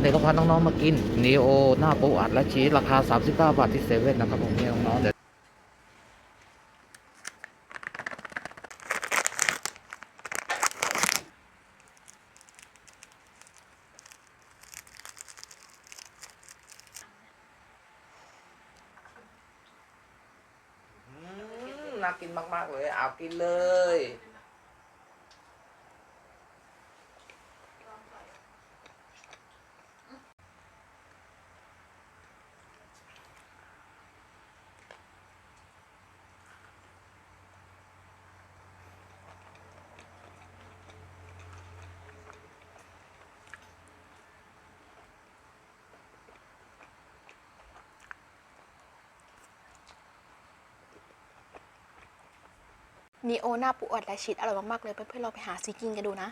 วันนี้ก็พาน้องๆมากินนีโอหน้าปูอัดและชีสราคา 39 บาทที่เซเว่นนะครับผมนี่น้องๆเดี๋ยวน่ากินมาก ๆ เลย เอากินเลย นีโอหน้าปูอัดและชีสอร่อยมากๆเลยเพื่อนๆเราไปหาซื้อกินกันดูนะ